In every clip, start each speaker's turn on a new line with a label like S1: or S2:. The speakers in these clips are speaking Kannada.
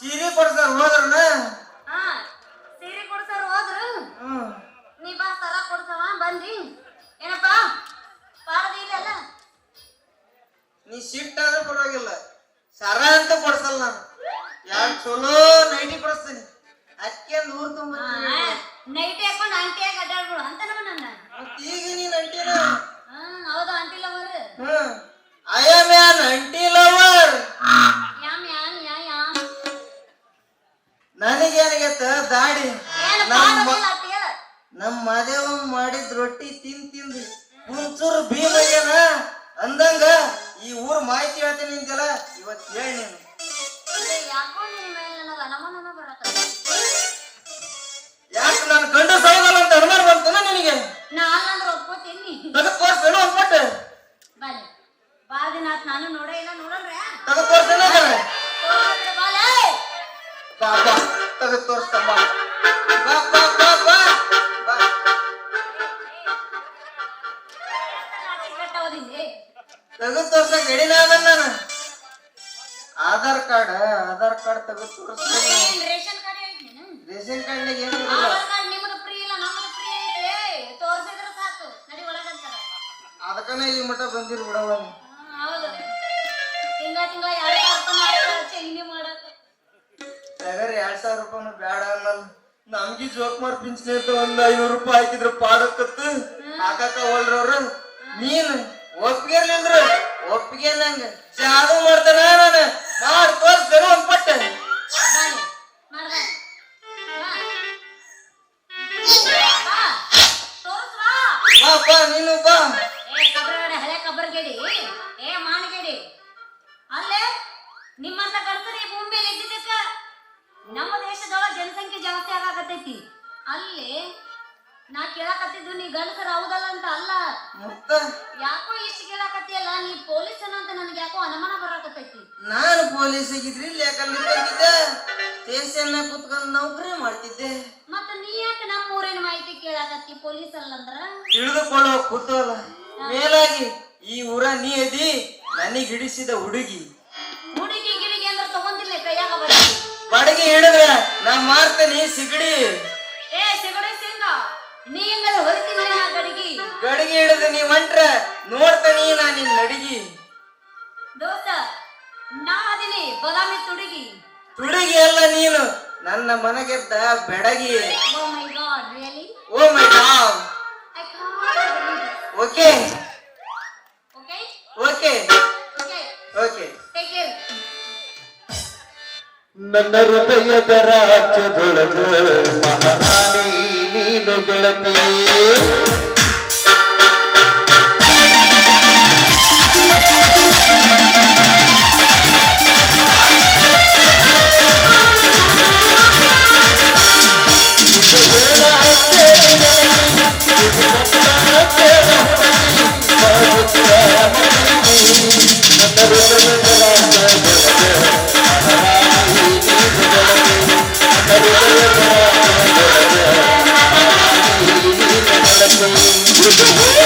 S1: ಸೀರೆ ಕೊಡ್ತಾರ ಹೋದ್ರನ?
S2: ಹಾ ಸೀರೆ ಕೊಡ್ಸಾರ ಹೋದ್ರು. ನೀ ಬಾ ಸರ ಕೊಡ್ಸವ ಬಂದಿ ಏನಪ್ಪ? ಪಾರದಿ ಇಲ್ಲಲ್ಲ
S1: ನೀ ಶಿಫ್ಟ್ ಆದ್ರೆ ಪರವಾಗಿಲ್ಲ. ಸರ ಅಂತ ಕೊಡ್ಸಲ್ಲ ನಾನು. ಯಾರು ಚಲೋ ನೈಟಿ ಕೊಡಿಸ್ತೀನಿ. ಅಕ್ಕಂದು ಊರ್ ತುಂಬ
S2: ನೈಟ್ ನಮ್ಮ
S1: ಮಾದೇವ ಮಾಡಿದ ರೊಟ್ಟಿ ತಿಂದ್ ತಿಂದು ಭೀಮಯ್ಯನ ಅಂದಂಗ ಈ ಊರ್ ಮಾಹಿತಿ ಹೇಳ್ತೀನಿ ನಿಂತಲ್ಲ ಇವತ್ತು ಹೇಳಿ ನೀನು.
S2: ಯಾಕೋ ನಿನ್
S1: ನಾನು ಕಂಡು ಸೌದಲ್ಲ ಅಂತ ಅನುಮಾನ ಬಂತನ ನಿನಗೆ?
S2: ನಾ ಅಲ್ಲಂದ್ರೆ ಒಪ್ಕೋತೀನಿ.
S1: ತಗದ್ ತೋರ್ಸೇನು ಒಂದ್ ಪಟ್ಟು
S2: ಬಲೆ ಬಾ ದಿನ ಆತ್ ನಾನು ನೋಡೇ ಇಲ್ಲ ನೋಡಲ್ರೆ?
S1: ತಗದ್ ತೋರ್ಸೇನ
S2: ಬಾಲೆ.
S1: ಬಾ ಬಾ ತಗದ್ ತೋರ್ಸ್ತ ಬಾ ಬಾ ಬಾ ಬಾ ಬಾ. ತಗದ್ ತೋರ್ಸಕ್ ರೆಡಿನ ಅದನ್ನ ನಾನು. ಆಧಾರ್ ಕಾರ್ಡ್ ಆಧಾರ್ ಕಾರ್ಡ್ ತೆಗೆದು ತೋರಿಸ್ತೀನಿ
S2: ರೇಷನ್ ಕಾರ್ಡ್ ಐತಿ
S1: ರೇಷನ್
S2: ಕಾರ್ಡ್ ಇಲ್ಲ ಒಳಗಂತಾರ
S1: ಅದಕ್ಕನ ಈ ಮಠ ಬಂದಿರ್ ಬಿಡವ ತಗರ್ ಎರಡ್ ಸಾವಿರ ರೂಪಾಯಿ ಬೇಡ ಅನ್ನಲ್ಲ. ನಮ್ಗಿ ಜೋಕುಮಾರ್ ಪಿಂಚಣಿ ಅಂತ ಒಂದ್ ಐನೂರು ರೂಪಾಯಿ ಹಾಕಿದ್ರ ಪಾಡಕತ್ತು ಹಾಕಾಕ ಹೋಲ್ರವ್ರು. ನೀನ್. ಒಪ್ಪಿಗೆ ಇರ್ಲಿಂದ್ರ ಒಪ್ಪಿಗೆ ನಂಗ ಜಾದು ಮಾಡ್ತಾನ ನಾನು. ಮಾಡಿ ತೋರ್ಸ್ತೇನೆ ಒಂದ್ ಪಟ್ಟ.
S2: ಬಾ ಬಾ.
S1: ನೀನು ಬಾ.
S2: ಹಳೆ ಕಬ್ಬರ್ಗೇಡಿ ಏ ಮಾನಗೇಡಿ ಅಲ್ಲೇ ನಿಮ್ಮಂತ ಈ ಭೂಮಿ ಮೇಲೆ ಇದ್ದಿದ್ದಕ್ಕ ನಮ್ಮ ದೇಶದೊಳಗ ಜನಸಂಖ್ಯೆ ಜಾಸ್ತಿ ಆಗಾಕತ್ತೈತಿ. ಅಲ್ಲಿ ನಾ ಕೇಳಾಕತ್ತಿದ್ದು ನೀ ಗಂಡಸರ ಹೌದಲ್ಲ ಅಂತ ಅಲ್ಲ.
S1: ಮುತ್ತ?
S2: ಯಾಕೋ ಇಷ್ಟು ಕೇಳಾಕತ್ತಿಯಲ್ಲ ನೀ ಪೊಲೀಸ್ ಅಂತ ನನಗೆ ಯಾಕೋ ಅನುಮಾನ ಬರಾಕತ್ತೈತಿ.
S1: ನಾನು ಪೊಲೀಸ್ ಆಗಿದ್ರಿ ಸ್ಟೇಷನ್ ಕುತ್ಕೊಂಡು ನೌಕರಿ ಮಾಡ್ತಿದ್ದೆ.
S2: ಮತ್ತ ನೀ ಯಾಕೆ ನಮ್ಮ ಊರಿನ ಮಾಹಿತಿ ಕೇಳಾಕತ್ತಿ ಪೊಲೀಸ್ ಅಲ್ಲಂದ್ರ
S1: ತಿಳಿದುಕೊಳ್ಳುವ ಕುತೂಹಲ ಮೇಲಾಗಿ ಈ ಊರ ನೀ ಅದಿ ನನಗೆ ಹಿಡಿಸಿದ ಹುಡುಗಿ.
S2: ಹುಡುಗಿ ಗಿಡಿಗೆ ಅಂದ್ರೆ ತಗೊಂಡಿಲ್ಲ ಕೈಯಾಗ
S1: ಬಡಗಿ ಹಿಡಿದ್ರೆ ನಾ ಮಾರ್ತೇನೆ ಸಿಗಡಿ.
S2: ನೀ ಹೆಂಗಾರ ಹೊರಿತೀನಿ ನಾ ಗಡಿಗಿ.
S1: ಗಡಿಗೆ ಹಿಡಿದು ನೀ ಹೊಂಟ್ರ ನೋಡ್ತಾನಿ ನಾ ನಿನ್ ನಡಿಗಿ.
S2: ದೋಸ್ತ ನಾ ಅದಿನಿ ಬದಾಮಿ ತುಡುಗಿ.
S1: ತುಡುಗಿ ಅಲ್ಲ ನೀನು ನನ್ನ ಮನೆಗೆದ್ದ ಬೆಡಗಿ.
S2: ಓ my God really
S1: oh my God okay
S2: okay
S1: okay
S2: okay
S1: okay
S2: take care
S3: ನನ್ನ ಹೃದಯದ ರಾಜ್ಯದೊಳಗೆ ಮಹಾರಾಣಿ. ನೀನು ಗೆಳತಿ ನೀನು ಗೆಳತಿ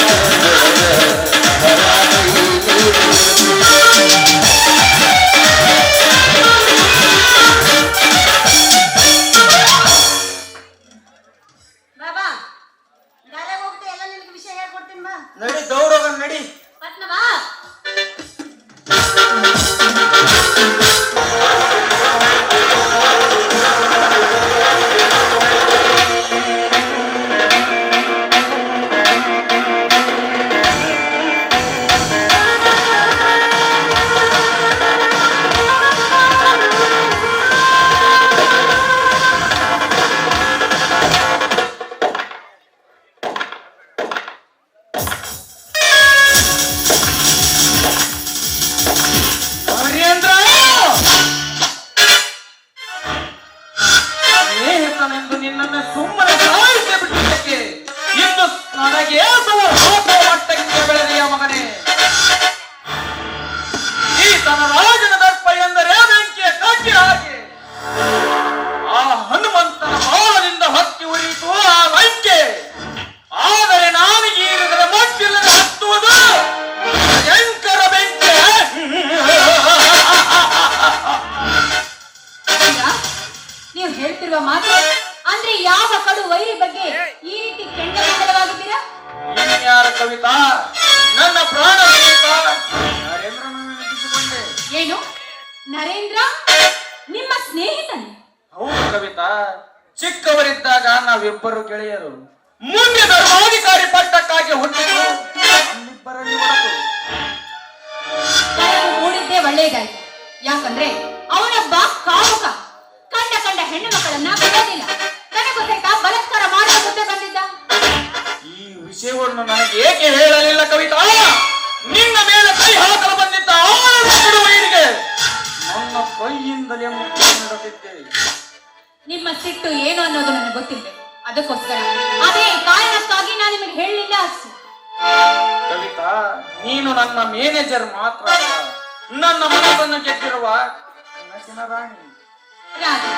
S4: ನೀವು ಮಾತು ಅಂದ್ರೆ ಯಾವ ಕಡು ವೈರಿ ಬಗ್ಗೆ ಈ ರೀತಿ ಕೆಂಡಮಂಡಲವಾಗಿದ್ದೀರಾ
S5: ಕವಿತಾ? ನನ್ನ ಪ್ರಾಣ
S4: ಏನು? ನರೇಂದ್ರ? ನಿಮ್ಮ ಸ್ನೇಹಿತನೇ?
S5: ಹೌದು ಕವಿತಾ. ಚಿಕ್ಕವರಿದ್ದಾಗ ನಾವಿಬ್ಬರು ಗೆಳೆಯರು. ಮುಂದೆ ಧರ್ಮಾಧಿಕಾರಿ ಪಟ್ಟಕ್ಕಾಗಿ ಹುಟ್ಟಿದ್ದು ನಮ್ಮಿಬ್ಬರಲ್ಲಿ
S4: ಕಳವು ಮೂಡಿದ್ದೇ ಒಳ್ಳೆಯದಾಯ್ತು. ಯಾಕಂದ್ರೆ ಅವನೊಬ್ಬ ಕಾಮುಕ. ಹೆಣ್ಣು ಮಕ್ಕಳನ್ನ ಬಿಡೋದಿಲ್ಲ ನನಗೂ ಸಹಿತ ಬಲಾತ್ಕಾರ ಮಾಡುವ ಮುಂದೆ ಬಂದಿದ್ದ.
S5: ಈ ವಿಷಯವನ್ನು ನನಗೆ ಏಕೆ ಹೇಳಲಿಲ್ಲ ಕವಿತಾ? ನಿನ್ನ ಮೇಲೆ ಕೈ ಹಾಕಲು ಬಂದಿದ್ದ ಅವನಿಗೆ ನನ್ನ ಕೈಯಿಂದಲೇ ನೀಡುತ್ತಿದ್ದೆ
S4: ನಿಮ್ಮ ಸಿಟ್ಟು ಏನು ಅನ್ನೋದು ನನಗೆ ಗೊತ್ತಿಲ್ಲ. ಅದಕ್ಕೋಸ್ಕರ. ಅದೇ ಕಾರಣಕ್ಕಾಗಿ ನಾನು ನಿಮಗೆ ಹೇಳಲಿಲ್ಲ ಅಷ್ಟೇ.
S5: ಕವಿತಾ ನೀನು ನನ್ನ ಮ್ಯಾನೇಜರ್ ಮಾತ್ರ ನನ್ನ ಮನಸ್ಸನ್ನು ಗೆದ್ದಿರುವ ರಾಣಿ.
S4: ನಾನು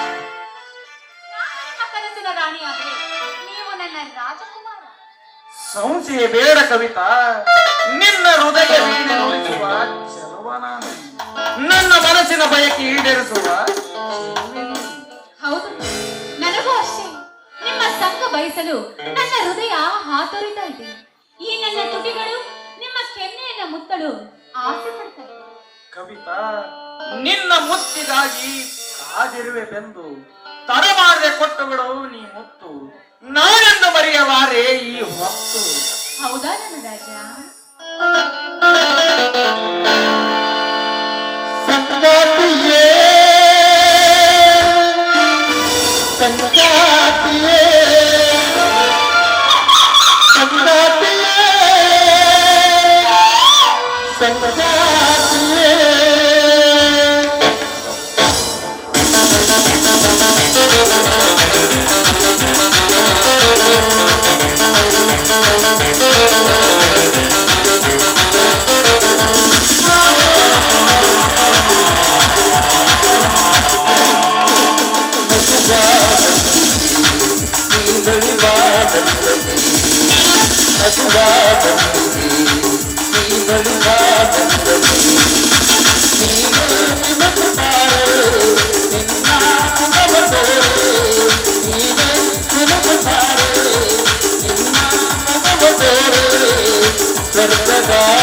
S4: ನಿಮ್ಮ ರಾಣಿಯಾದ್ರೆ ರಾಣಿ ನೀವು ನನ್ನ ರಾಜಕುಮಾರ?
S5: ಸಂಶಯ ಬೇಡ ಕವಿತಾ ನಿನ್ನ ಹೃದಯ ನನ್ನ ಮನಸ್ಸಿನ ಬಯಕೆ ಈಡೇರಿಸುವ
S4: ಹೌದು ನನಗೂ ಅಷ್ಟೇ. ನಿಮ್ಮ ಸಂಘ ಬಯಸಲು ನನ್ನ ಹೃದಯ ಹಾತೊರಿತಾ ಇದೆ. ಈ ನನ್ನ ತುಟಿಗಳು ನಿಮ್ಮ ಕೆನ್ನೆಯನ್ನ ಮುತ್ತಲು ಆಸೆ
S5: ಕವಿತಾ ನಿನ್ನ ಮುತ್ತಿಗಾಗಿ ಕಾದಿರುವೆ ಬೆಂದು ತಡಮಾರದೆ ಕೊಟ್ಟುಗಳು ನೀ ಮುತ್ತು ನಾನೆಂದು ಮರೆಯವಾರೆ ಈ ಹೊತ್ತು.
S4: ಹೌದಾ ನನ್ನ ರಾಜ
S3: ಸಂಗಾತಿಯೇ ಸಂಗಾತಿಯೇ ಸಂಗಾತಿಯೇ ಸಂಗಾತಿಯೇ Lord.